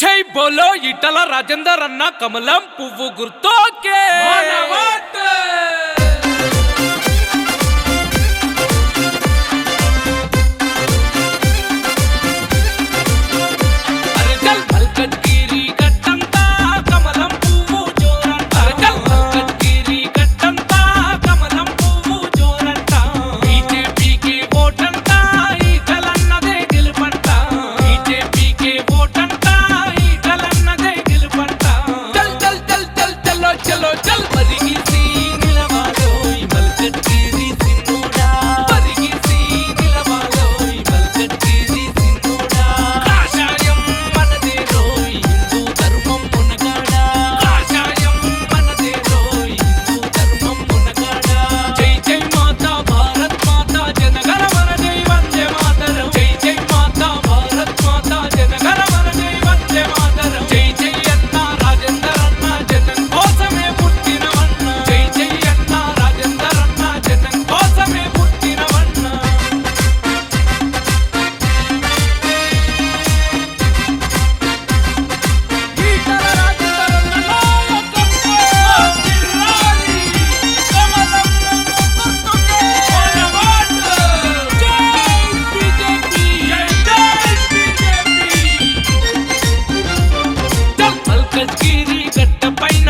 జై బోలో ఇటల రాజేందర్ అన్న కమలం పువ్వు గుర్తోకే.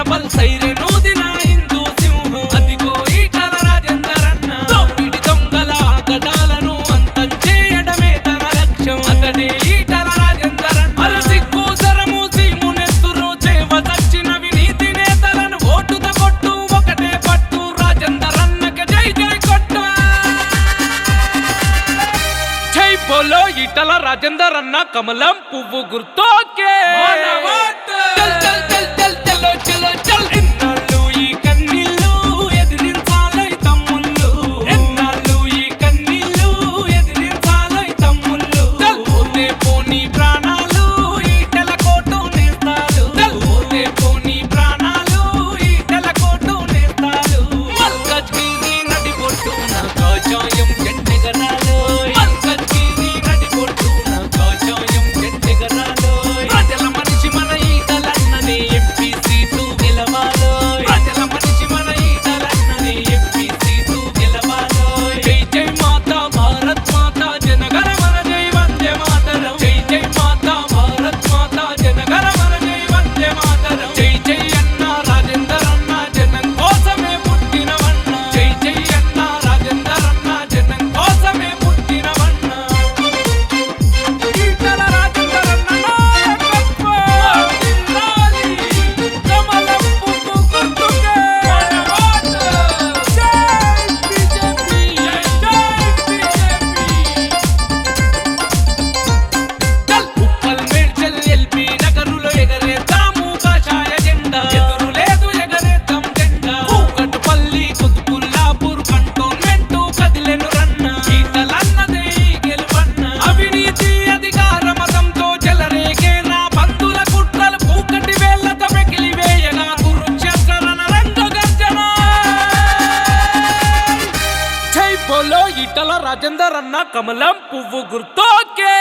బల్ నూదిన హిందూ సింహం. అదిగో ఈటల రాజేందర్ అన్న తోపిడి దొంగల చేయడమే తన లక్ష్యం. అతడే ఈటల రాజేందర్ అన్న అర సిగ్గు సరము సీమునెత్తురు చేవ దక్షిణ వినీతి నేతలను కొట్టు. ఒకటే పట్టు రాజేందర్ జై జై కొట్టు. జై ఈటల రాజేందర్ అన్న కమలం పువ్వు గుర్తోకే. కమలం పువ్వు గుర్తోకే.